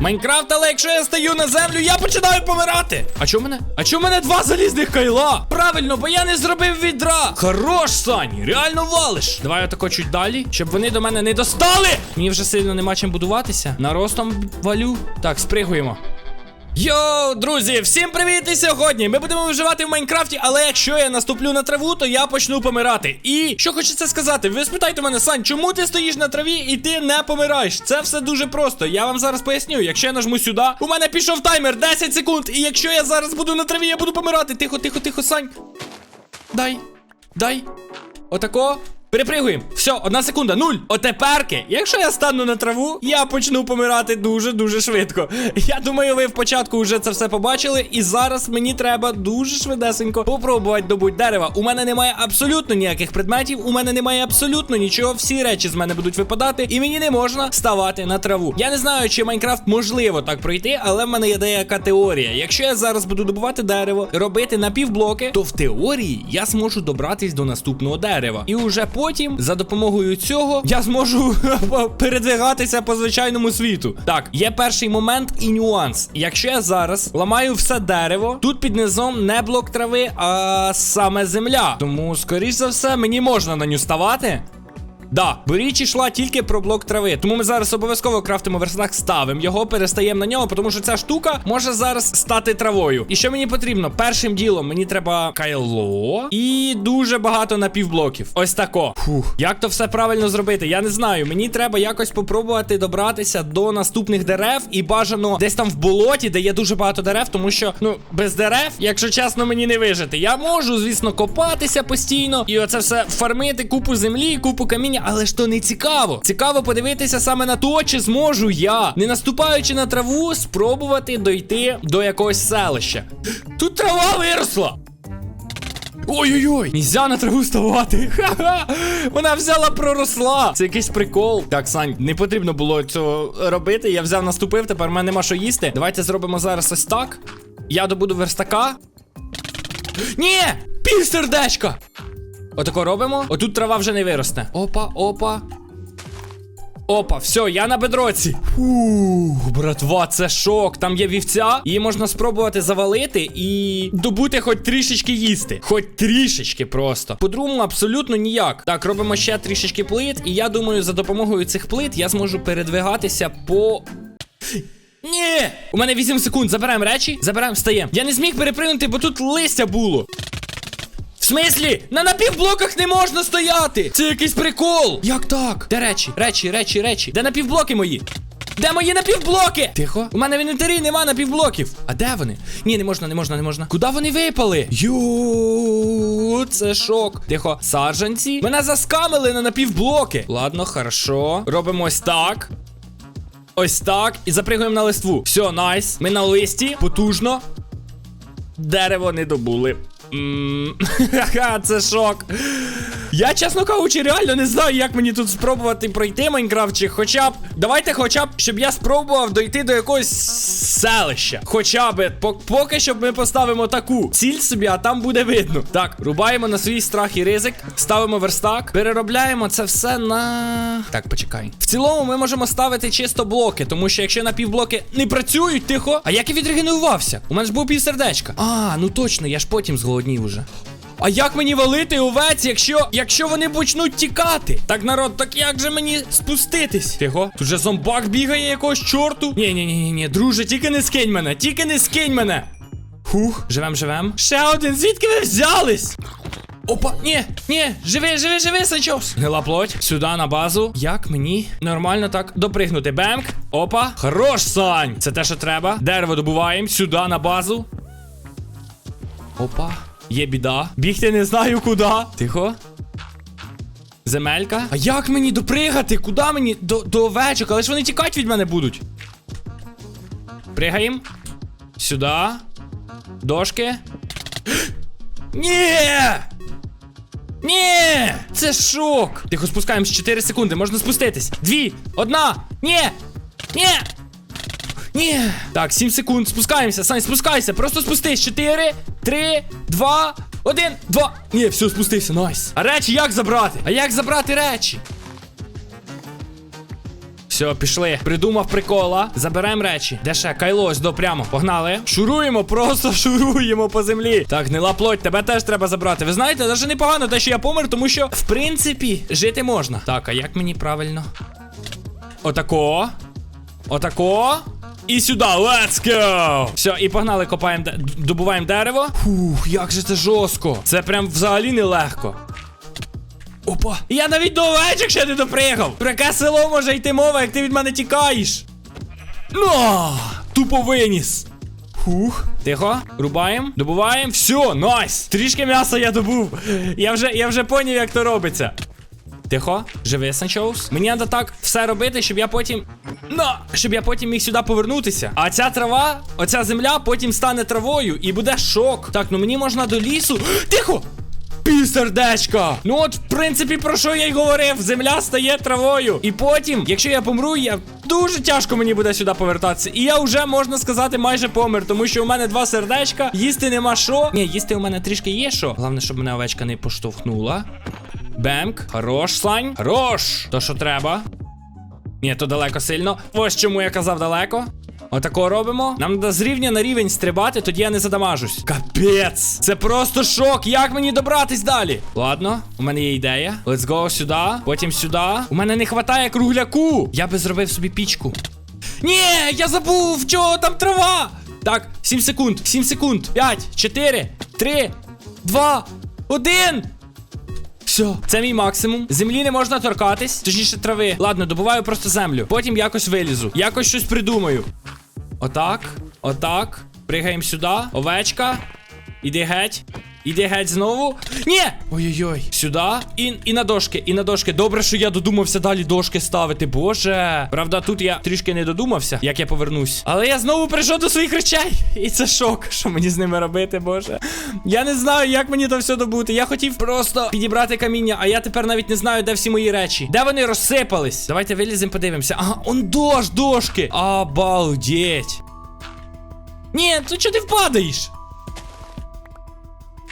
Майнкрафт, але якщо я стаю на землю, я починаю помирати. А чому мене? А чому мене два залізних кайла? Правильно, бо я не зробив відра. Хорош, Сані, реально валиш. Давай отако чуть далі, щоб вони до мене не достали. Мені вже сильно нема чим будуватися. Наростом валю. Так, спригуємо. Йоу, друзі, всім привіт! І сьогодні ми будемо виживати в Майнкрафті, але якщо я наступлю на траву, то я почну помирати. І що хочеться сказати, ви спитайте мене, Сань, чому ти стоїш на траві і ти не помираєш? Це все дуже просто. Я вам зараз поясню. Якщо я нажму сюди, у мене пішов таймер 10 секунд. І якщо я зараз буду на траві, я буду помирати. Тихо, тихо, тихо, Сань. Дай. Дай. Отако. Перепригуємо. Все, одна секунда, нуль. Отеперки, якщо я стану на траву, я почну помирати дуже-дуже швидко. Я думаю, ви в початку вже це все побачили. І зараз мені треба дуже швидесенько попробувати добути дерева. У мене немає абсолютно ніяких предметів, у мене немає абсолютно нічого. Всі речі з мене будуть випадати, і мені не можна ставати на траву. Я не знаю, чи Майнкрафт можливо так пройти, але в мене є деяка теорія. Якщо я зараз буду добувати дерево, робити напівблоки, то в теорії я зможу добратись до наступного дерева. І уже потім, за допомогою цього, я зможу передвигатися по звичайному світу. Так, є перший момент і нюанс. Якщо я зараз ламаю все дерево, тут під низом не блок трави, а саме земля. Тому, скоріш за все, мені можна на ню ставати. Да, бо річ йшла тільки про блок трави. Тому ми зараз обов'язково крафтимо верстак, ставимо його, перестаємо на нього, тому що ця штука може зараз стати травою. І що мені потрібно? Першим ділом мені треба кайло і дуже багато напівблоків. Ось тако. Фух. Як то все правильно зробити? Я не знаю. Мені треба якось попробувати добратися до наступних дерев і бажано десь там в болоті, де є дуже багато дерев, тому що, ну, без дерев, якщо чесно, мені не вижити. Я можу, звісно, копатися постійно і оце все фармити, купу землі, купу каміння, але ж то не цікаво. Цікаво подивитися саме на то, чи зможу я, не наступаючи на траву, спробувати дойти до якогось селища. Тут трава виросла. Ой-ой-ой, нельзя на траву ставати. Ха-ха. Вона взяла проросла. Це якийсь прикол. Так, Сань, не потрібно було цього робити. Я взяв, наступив, тепер в мене нема що їсти. Давайте зробимо зараз ось так. Я добуду верстака. Ні! Пів сердечка! Отако робимо. Отут трава вже не виросте. Опа, опа. Опа, все, я на бедроці. Фух, братва, це шок. Там є вівця. Її можна спробувати завалити і добути хоч трішечки їсти. Хоч трішечки просто. По-другому, абсолютно ніяк. Так, робимо ще трішечки плит, і я думаю, за допомогою цих плит я зможу передвигатися по. Ні! У мене 8 секунд. Забираємо речі, забираємо, встаємо. Я не зміг перепригнути, бо тут листя було. В смислі? На напівблоках не можна стояти! Це якийсь прикол! Як так? Де речі? Речі, речі, речі. Де напівблоки мої? Де мої напівблоки? Тихо. У мене в інвентарі нема напівблоків. А де вони? Ні, не можна, не можна, не можна. Куди вони випали? Ю, це шок. Тихо. Саджанці. Мене заскамили на напівблоки. Ладно, хорошо. Робимо ось так. Ось так. І запригуємо на листву. Все, найс. Ми на листі. Потужно. Дерево не добули. Ха-ха, це шок. Я, чесно кажучи, реально не знаю, як мені тут спробувати пройти Майнкрафт, чи хоча б. Давайте, хоча б, щоб я спробував дойти до якогось селища. Хоча б, поки що ми поставимо таку ціль собі, а там буде видно. Так, рубаємо на свій страх і ризик, ставимо верстак, переробляємо це все на. Так, почекай. В цілому ми можемо ставити чисто блоки, тому що якщо напівблоки не працюють, тихо. А як я відрегенерувався? У мене ж був півсердечка. А, ну точно, я ж потім зголоднів уже. А як мені валити овець, якщо якщо вони почнуть тікати? Так, народ, так як же мені спуститись? Тихо, тут же зомбак бігає якогось чорту. Ні, ні, ні, ні, ні, друже, тільки не скинь мене, тільки не скинь мене. Хух, живем, живем. Ще один, звідки ви взялись? Опа, ні, ні, живи, живи, живи, Санчос. Гнила плоть, сюди на базу. Як мені нормально так допригнути? Бемк. Опа. Хорош, Сань. Це те, що треба. Дерево добуваємо, сюди на базу. Опа. Є біда. Бігти не знаю куди. Тихо. Земелька. А як мені допригати? Куди мені? До, до овечок, але ж вони тікати від мене будуть. Пригаємо. Сюди. Дошки. Ні! Ні! Це шок! Тихо, спускаємось 4 секунди, можна спуститись. Дві! Одна! Ні! Ні! Ні. Так, 7 секунд. Спускаємося. Сань, спускайся. Просто спустись. 4, 3, 2, 1, 2. Ні, все, спустився. Найс. А речі як забрати? А як забрати речі? Все, пішли. Придумав прикола. Забираємо речі. Де ще? Кайло, ось до прямо. Погнали. Шуруємо, просто шуруємо по землі. Так, гнила плоть, тебе теж треба забрати. Ви знаєте, навіть непогано те, що я помер, тому що, в принципі, жити можна. Так, а як мені правильно? Отако. Отако. І сюди, let's go! Все, і погнали, копаємо, добуваємо дерево. Фух, як же це жорстко. Це прям взагалі нелегко. Опа! Я навіть до овечок ще не допригав! Про яке село може йти мова, як ти від мене тікаєш? Ну, тупо виніс. Фух. Тихо, рубаємо, добуваємо. Все, найс! Трішки м'яса я добув. Я вже, я вже поняв, як то робиться. Тихо, живи, Санчоус. Мені треба так все робити, щоб я потім. Ну, щоб я потім міг сюди повернутися. А ця трава, оця земля потім стане травою і буде шок. Так, ну мені можна до лісу. Тихо! Півсердечка! Ну от, в принципі, про що я й говорив, земля стає травою. І потім, якщо я помру, я дуже тяжко мені буде сюди повертатися. І я вже можна сказати майже помер, тому що у мене два сердечка, їсти нема що. Ні, їсти у мене трішки є що. Головне, щоб мене овечка не поштовхнула. Бемк. Хорош, слань. Хорош! То що треба. Ні, то далеко сильно. Ось чому я казав далеко. Отако робимо. Нам треба з рівня на рівень стрибати, тоді я не задамажусь. Капець! Це просто шок! Як мені добратись далі? Ладно, у мене є ідея. Let's go сюди, потім сюди. У мене не вистачає кругляку. Я би зробив собі пічку. Ні, я забув, чого там трава. Так, 7 секунд, 7 секунд. 5, 4, 3, 2, 1. Все, це мій максимум. Землі не можна торкатись, точніше трави. Ладно, добуваю просто землю. Потім якось вилізу. Якось щось придумаю. Отак, отак. Пригаємо сюди. Овечка. Іди геть. Іди геть знову. Ні! Ой-ой-ой. Сюди. І, і на дошки, і на дошки. Добре, що я додумався далі дошки ставити. Боже. Правда, тут я трішки не додумався, як я повернусь. Але я знову прийшов до своїх речей. І це шок. Що мені з ними робити, боже. Я не знаю, як мені то все добути. Я хотів просто підібрати каміння, а я тепер навіть не знаю, де всі мої речі. Де вони розсипались? Давайте виліземо, подивимося. Ага, он дощ, дошки. Обалдеть. Ні, то чого ти впадаєш?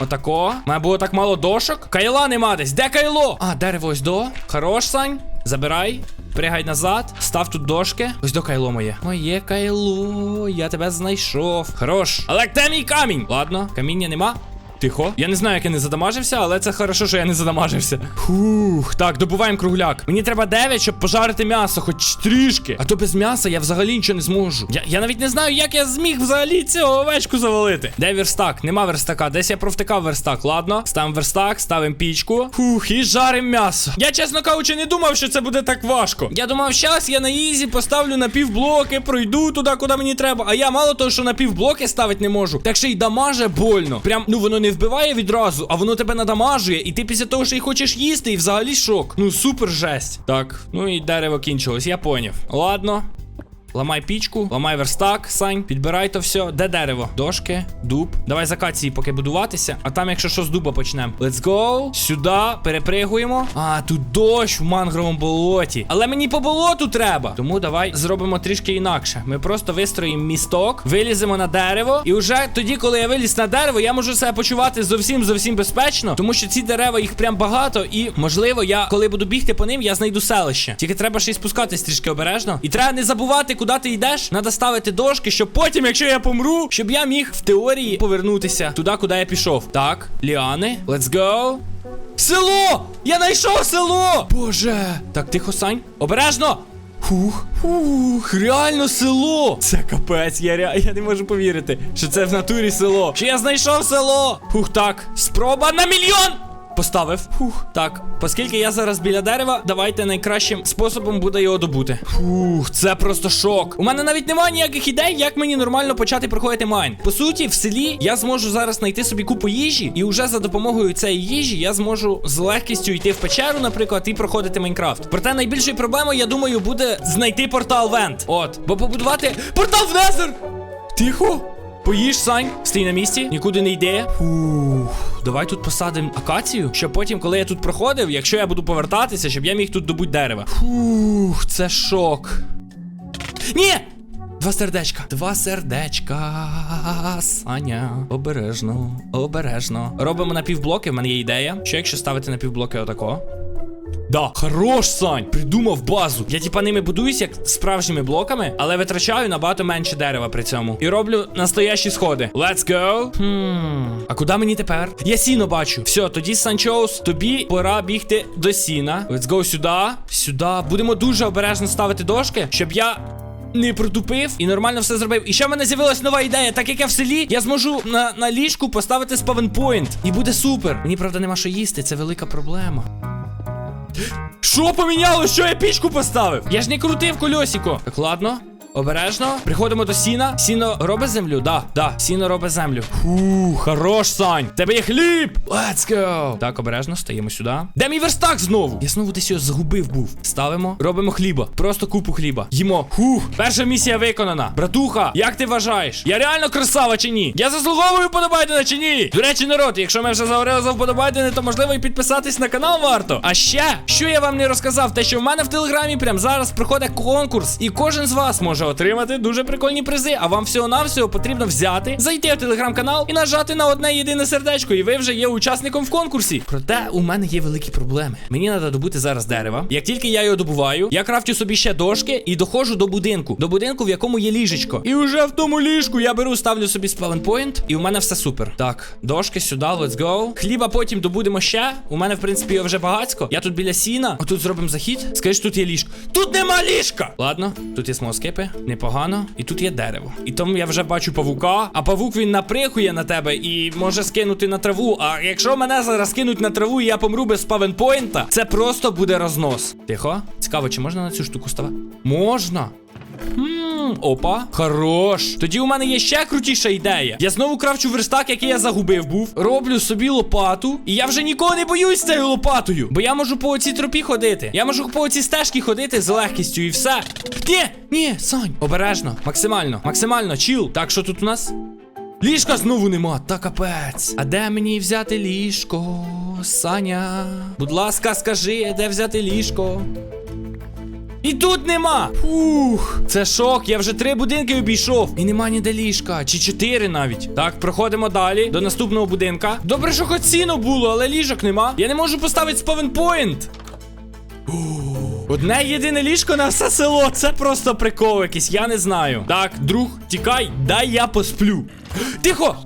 Отако. Має було так мало дошок. Кайла нема десь. Де кайло? А, дерево ось до. Хорош, Сань. Забирай. Пригай назад. Став тут дошки. Ось до кайло моє. Моє кайло. Я тебе знайшов. Хорош. Але де мій камінь? Ладно, каміння нема. Тихо. Я не знаю, як я не задамажився, але це хорошо, що я не задамажився. Фух. Так, добуваємо кругляк. Мені треба 9, щоб пожарити м'ясо, хоч трішки. А то без м'яса я взагалі нічого не зможу. Я, я навіть не знаю, як я зміг взагалі цього овечку завалити. Де верстак? Нема верстака. Десь я провтикав верстак. Ладно, ставимо верстак, ставимо пічку. Фух, і жаримо м'ясо. Я, чесно кажучи, не думав, що це буде так важко. Я думав, щас я на ізі поставлю на півблоки, пройду туди, куди мені треба. А я мало того, що на півблоки ставити не можу. Так ще й дамаже больно. Прям, ну воно не вбиває відразу, а воно тебе надамажує. І ти після того, що й хочеш їсти, і взагалі шок. Ну супер жесть. Так, ну і дерево кінчилось, я поняв. Ладно. Ламай пічку, ламай верстак, Сань, підбирай то все. Де дерево? Дошки, дуб. Давай з акації поки будуватися. А там, якщо що, з дуба почнемо. Let's go. Сюди, перепригуємо. А, тут дощ в мангровому болоті. Але мені по болоту треба. Тому давай зробимо трішки інакше. Ми просто вистроїмо місток, виліземо на дерево. І вже тоді, коли я виліз на дерево, я можу себе почувати зовсім зовсім безпечно. Тому що ці дерева їх прям багато. І можливо, я коли буду бігти по ним, я знайду селище. Тільки треба ще й спускатись трішки обережно. І треба не забувати, куди ти йдеш. Треба ставити дошки, щоб потім, якщо я помру, щоб я міг в теорії повернутися туди, куди я пішов. Так, ліани, let's go. Село! Я знайшов село! Боже! Так, тихо, Сань. Обережно! Фух, фух, реально село! Це капець, я ре... я не можу повірити, що це в натурі село. Що я знайшов село! Фух, так, спроба на мільйон! Поставив. Фух. Так, оскільки я зараз біля дерева, давайте найкращим способом буде його добути. Фух, це просто шок. У мене навіть немає ніяких ідей, як мені нормально почати проходити майн. По суті, в селі я зможу зараз знайти собі купу їжі, і вже за допомогою цієї їжі я зможу з легкістю йти в печеру, наприклад, і проходити Майнкрафт. Проте найбільшою проблемою, я думаю, буде знайти портал Вент. От, бо побудувати портал в Незер! Тихо! Поїж, Сань, стій на місці, нікуди не йде. Фух, давай тут посадимо акацію, щоб потім, коли я тут проходив, якщо я буду повертатися, щоб я міг тут добути дерева. Фух, це шок. Ні! Два сердечка. Два сердечка. Саня. Обережно, обережно. Робимо на півблоки, в мене є ідея. Що якщо ставити на півблоки отако? Да, хорош, Сань, придумав базу. Я типа ними будуюсь як справжніми блоками, але витрачаю набагато менше дерева при цьому. І роблю настоящі сходи. Let's go. Хм. А куди мені тепер? Я сіно бачу. Все, тоді Санчоус, тобі пора бігти до сіна. Let's go сюди. Сюди. Будемо дуже обережно ставити дошки, щоб я. Не протупив і нормально все зробив. І ще в мене з'явилась нова ідея. Так як я в селі, я зможу на, на ліжку поставити спавенпойнт. І буде супер. Мені правда нема що їсти, це велика проблема. Що поміняло? Що я пічку поставив? Я ж не крутив кольосіко. Так, ладно. Обережно. Приходимо до сіна. Сіно робить землю? Да, да, сіно робить землю. Фу, хорош, Сань. Тебе є хліб. Let's go. Так, обережно, стаємо сюди. Де мій верстак знову? Я знову десь його загубив був. Ставимо, робимо хліба. Просто купу хліба. Їмо. Фух. Перша місія виконана. Братуха, як ти вважаєш? Я реально красава чи ні? Я заслуговую вподобайдена чи ні? До речі, народ, якщо ми вже заговорили за вподобайдени, то можливо і підписатись на канал варто. А ще, що я вам не розказав, те, що в мене в телеграмі прямо зараз проходить конкурс, і кожен з вас може отримати дуже прикольні призи. А вам всього-навсього потрібно взяти, зайти в телеграм-канал і нажати на одне єдине сердечко, і ви вже є учасником в конкурсі. Проте у мене є великі проблеми. Мені треба добути зараз дерева. Як тільки я його добуваю, я крафтю собі ще дошки і доходжу до будинку. До будинку, в якому є ліжечко. І вже в тому ліжку я беру, ставлю собі спавенпойнт, і у мене все супер. Так, дошки сюди, let's go. Хліба потім добудемо ще. У мене, в принципі, вже багацько. Я тут біля сіна. Отут зробимо захід. Скажи, тут є ліжко. Тут нема ліжка! Ладно, тут є смоскипи, непогано. І тут є дерево. І тому я вже бачу павука, а павук він наприхує на тебе і може скинути на траву. А якщо мене зараз кинуть на траву і я помру без спавенпойнта, це просто буде рознос. Тихо. Цікаво, чи можна на цю штуку ставати? Можна. Хм, опа, хорош. Тоді у мене є ще крутіша ідея. Я знову кравчу верстак, який я загубив був. Роблю собі лопату. І я вже нікого не боюсь цією лопатою. Бо я можу по оцій тропі ходити. Я можу по оцій стежці ходити з легкістю і все. Ні, ні, Сань, обережно, максимально, максимально, чіл. Так, що тут у нас? Ліжка знову нема, та капець. А де мені взяти ліжко, Саня? Будь ласка, скажи, де взяти ліжко? І тут нема. Фух, це шок. Я вже три будинки обійшов. І нема ніде ліжка. Чи чотири навіть. Так, проходимо далі до наступного будинка. Добре, що хоч сіно було, але ліжок нема. Я не можу поставити спавенпойнт. Одне єдине ліжко на все село. Це просто прикол якийсь, я не знаю. Так, друг, тікай, дай я посплю. Тихо!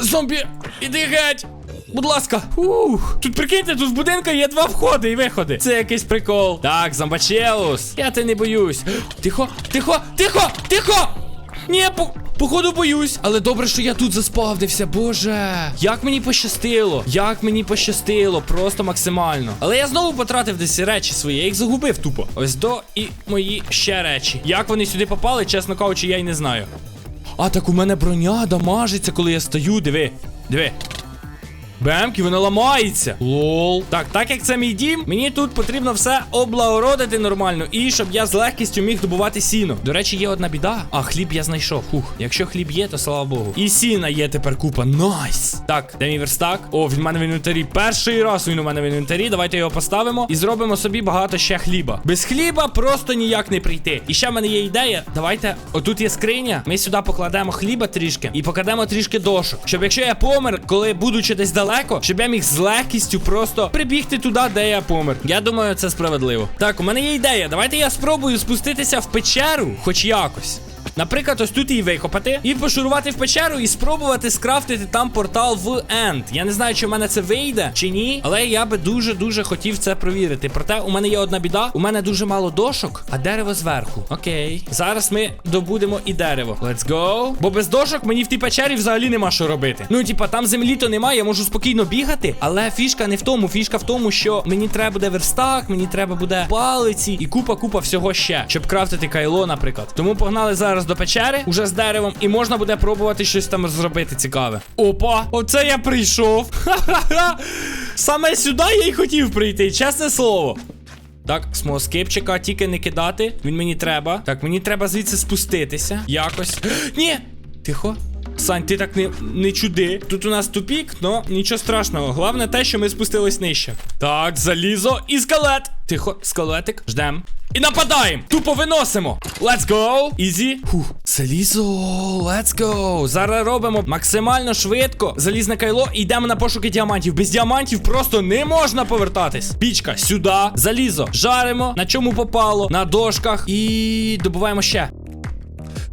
Зомбі, іди геть! Будь ласка, Ух. Тут прикиньте, тут в будинку є два входи і виходи. Це якийсь прикол. Так, зомбачеус. Я тебе не боюсь. Тихо, тихо, тихо, тихо! Ні, по, походу боюсь. Але добре, що я тут заспавнився, боже. Як мені пощастило. Як мені пощастило, просто максимально. Але я знову потратив десь речі свої, я їх загубив тупо. Ось до і мої ще речі. Як вони сюди попали, чесно кажучи, я й не знаю. А, так у мене броня дамажиться, коли я стою. Диви. Диви. Бемки, вона ламається. Лол. Так, так як це мій дім, мені тут потрібно все облагородити нормально. І щоб я з легкістю міг добувати сіно. До речі, є одна біда. А, хліб я знайшов. Фух. Якщо хліб є, то слава Богу. І сіна є тепер купа. Найс. Так, де мій верстак? О, він в мене в інвентарі. Перший раз він у мене в інвентарі. Давайте його поставимо і зробимо собі багато ще хліба. Без хліба просто ніяк не прийти. І ще в мене є ідея. Давайте, отут є скриня. Ми сюди покладемо хліба трішки і покладемо трішки дошок. Щоб якщо я помер, коли будучи десь далеко, щоб я міг з легкістю просто прибігти туди, де я помер. Я думаю, це справедливо. Так, у мене є ідея. Давайте я спробую спуститися в печеру, хоч якось. Наприклад, ось тут її викопати і пошурувати в печеру і спробувати скрафтити там портал в Енд. Я не знаю, чи в мене це вийде чи ні, але я би дуже-дуже хотів це провірити. Проте у мене є одна біда. У мене дуже мало дошок, а дерево зверху. Окей. Зараз ми добудемо і дерево. Let's go. Бо без дошок мені в тій печері взагалі нема що робити. Ну, типа, там землі то немає, я можу спокійно бігати, але фішка не в тому. Фішка в тому, що мені треба буде верстак, мені треба буде палиці і купа-купа всього ще, щоб крафтити кайло, наприклад. Тому погнали зараз до печери уже з деревом, і можна буде пробувати щось там зробити цікаве. Опа, оце я прийшов. Ха-ха-ха. Саме сюди я й хотів прийти, чесне слово. Так, смоскипчика тільки не кидати. Він мені треба. Так, мені треба звідси спуститися. Якось. Ні! Тихо. Сань, ти так не, не чуди. Тут у нас тупік, но нічого страшного. Головне те, що ми спустились нижче. Так, залізо і скелет. Тихо, скелетик. Ждем. І нападаємо. Тупо виносимо. Let's go. Ізі. Фух. Залізо. Let's go. Зараз робимо максимально швидко. Залізне кайло і йдемо на пошуки діамантів. Без діамантів просто не можна повертатись. Пічка сюди. Залізо. Жаримо. На чому попало? На дошках. І добуваємо ще.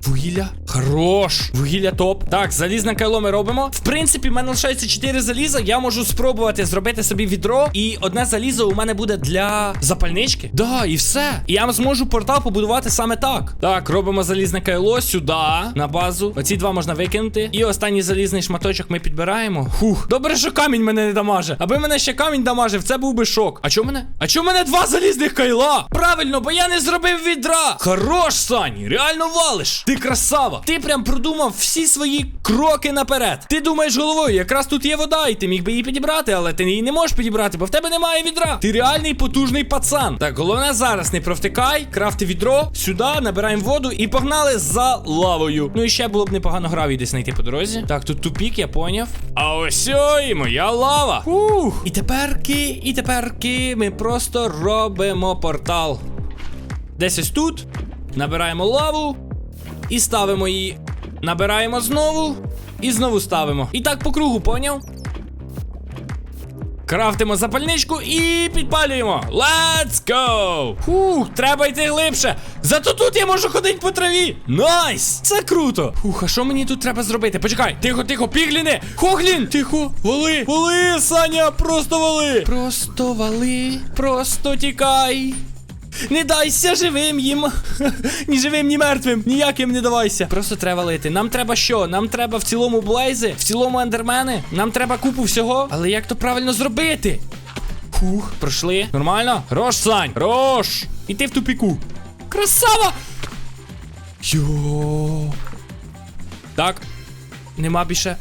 Вугілля. Хорош. Вугілля топ. Так, залізне кайло ми робимо. В принципі, в мене лишається 4 заліза. Я можу спробувати зробити собі відро. І одне залізо у мене буде для запальнички. Да, і все. І я зможу портал побудувати саме так. Так, робимо залізне кайло сюди, на базу. Оці два можна викинути. І останній залізний шматочок ми підбираємо. Фух. Добре, що камінь мене не дамаже. Аби мене ще камінь дамажив, це був би шок. А чому мене? А чому мене два залізних кайла? Правильно, бо я не зробив відра. Хорош, Сані, реально валиш. Ти красава. Ти прям продумав всі свої кроки наперед. Ти думаєш головою, якраз тут є вода, і ти міг би її підібрати, але ти її не можеш підібрати, бо в тебе немає відра. Ти реальний потужний пацан. Так, головне зараз не провтикай, крафти відро, сюди, набираємо воду і погнали за лавою. Ну і ще було б непогано гравій десь знайти по дорозі. Так, тут тупік, я поняв. А ось і моя лава. Ух. І теперки, і теперки ми просто робимо портал. Десь ось тут. Набираємо лаву. І ставимо її. Набираємо знову. І знову ставимо. І так по кругу, поняв? Крафтимо запальничку і підпалюємо. Let's go! Фух, треба йти глибше. Зато тут я можу ходити по траві. Найс! Це круто. Фух, а що мені тут треба зробити? Почекай, тихо, тихо, пігліни! Хоглін! Тихо, вали! Вали, Саня, просто вали! Просто вали, просто тікай. Не дайся живим їм. ні живим, ні мертвим. Ніяким не давайся. Просто треба лити. Нам треба що? Нам треба в цілому блейзи, в цілому ендермени. Нам треба купу всього. Але як то правильно зробити? Фух, пройшли. Нормально? Рош, Сань! Рош! І ти в тупіку. Красава! Йо. Так. Нема більше.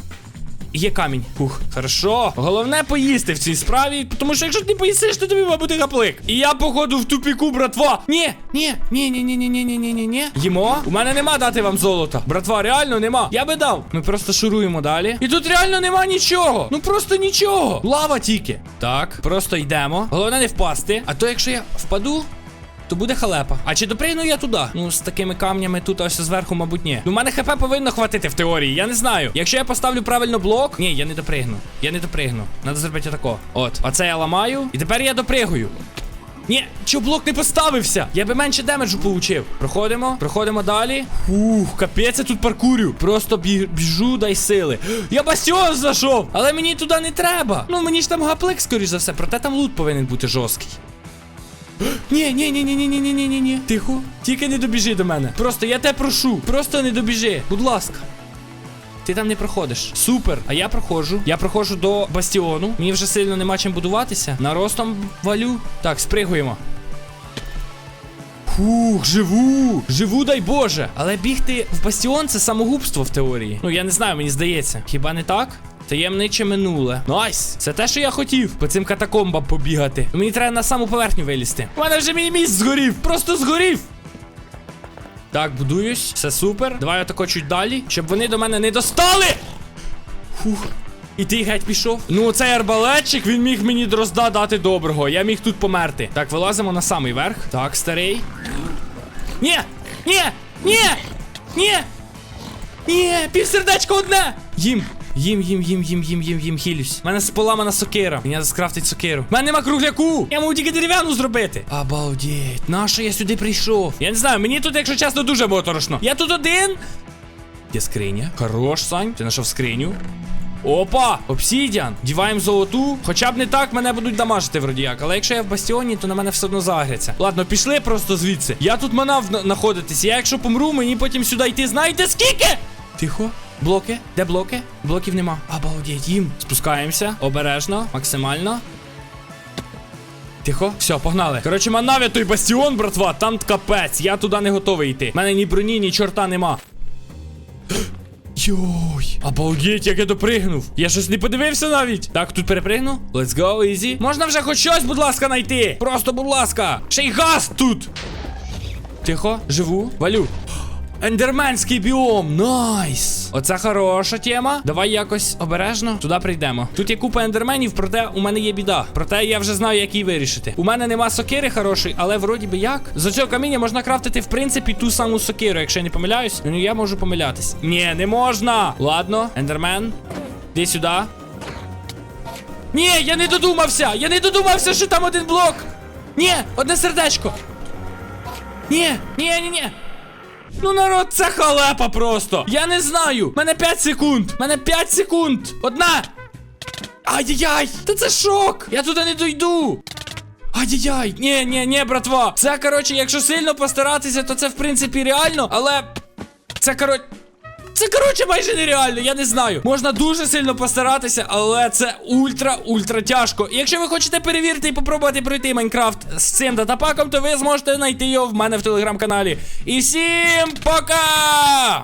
Є камінь. Фух, хорошо. Головне поїсти в цій справі, тому що якщо ти не поїсиш, то тобі має бути гаплик. І я, походу, в тупіку, братва. Ні, ні, ні, ні, ні, ні, ні, ні, ні, ні, ні. Їмо. У мене нема дати вам золота. Братва, реально нема. Я би дав. Ми просто шуруємо далі. І тут реально нема нічого. Ну просто нічого. Лава тільки. Так, просто йдемо. Головне не впасти. А то якщо я впаду. То буде халепа. А чи допригну я туди? Ну, з такими камнями тут ось зверху, мабуть, ні. Ну, мене хп повинно хватити в теорії, я не знаю. Якщо я поставлю правильно блок. Ні, я не допригну. Я не допригну. Надо зробити отако. От. Оце я ламаю. І тепер я допригую. Ні, чо блок не поставився? Я би менше демеджу получив. Проходимо, проходимо далі. Ух, капець, я тут паркурю. Просто біжу, дай сили. Я бастіон знайшов, але мені туди не треба. Ну мені ж там гаплик, скоріш за все, проте там лут повинен бути жорсткий. Ні, ні, ні, ні, ні, ні, ні, ні, ні, ні. Тихо. Тільки не добіжи до мене. Просто я тебе прошу. Просто не добіжи. Будь ласка. Ти там не проходиш. Супер. А я проходжу. Я проходжу до бастіону. Мені вже сильно нема чим будуватися. Наростом валю. Так, спригуємо. Фух, живу! Живу, дай Боже! Але бігти в бастіон це самогубство в теорії. Ну, я не знаю, мені здається. Хіба не так? Таємниче минуле. Найс! Це те, що я хотів. По цим катакомбам побігати. Мені треба на саму поверхню вилізти. У мене вже мій міст згорів! Просто згорів! Так, будуюсь, все супер. Давай отако чуть далі, щоб вони до мене не достали. Фух. І ти геть пішов. Ну, цей арбалетчик, він міг мені дрозда дати доброго. Я міг тут померти. Так, вилазимо на самий верх. Так, старий. Ні! Ні! Ні! Ні! Ні! Півсердечко одне! Їм! Їм, їм, їм, їм, їм, їм, їм, хилюсь. У мене поламана сокира. Мені скрафтить сокиру. У мене нема кругляку. Я можу тільки дерев'яну зробити. Обалдеть. Нащо я сюди прийшов? Я не знаю, мені тут, якщо чесно, дуже моторошно. Я тут один. Є скриня. Хорош, Сань. Ти знайшов скриню. Опа! Обсідіан. Діваємо золоту. Хоча б не так мене будуть дамажити вроді як. Але якщо я в бастіоні, то на мене все одно загряться. Ладно, пішли просто звідси. Я тут манав знаходитись. Я якщо помру, мені потім сюди йти. Знаєте скільки? Тихо. Блоки? Де блоки? Блоків нема. Обалдеть, їм. Спускаємося. Обережно, максимально. Тихо, все, погнали. Коротше, манав я той бастіон, братва, там капець. Я туди не готовий йти. У мене ні броні, ні чорта нема. Йой, обалдеть, як я допригнув. Я щось не подивився навіть. Так, тут перепригну. Let's go, easy. Можна вже хоч щось, будь ласка, знайти. Просто, будь ласка. Ще й газ тут. Тихо, живу, валю. Ендерменський біом. Найс. Оце хороша тема. Давай якось обережно туди прийдемо. Тут є купа ендерменів, проте у мене є біда. Проте я вже знаю, як її вирішити. У мене нема сокири хорошої, але вроді би як. З цього каміння можна крафтити, в принципі, ту саму сокиру, якщо я не помиляюсь. Ну я можу помилятись. Ні, не можна. Ладно, ендермен. Іди сюди. Ні, я не додумався! Я не додумався, що там один блок! Ні, одне сердечко! Ні, ні, ні, ні. Ну, народ, це халепа просто. Я не знаю. Мене 5 секунд. Мене 5 секунд. Одна. Ай-яй-яй! Та це шок! Я туди не дойду. Ай-яй-яй! Ні, ні, ні, братва. Це, коротше, якщо сильно постаратися, то це в принципі реально, але. Це, коротше. Це коротше майже нереально, я не знаю. Можна дуже сильно постаратися, але це ультра-ультра тяжко. І якщо ви хочете перевірити і попробувати пройти Майнкрафт з цим датапаком, то ви зможете знайти його в мене в телеграм-каналі. І всім пока!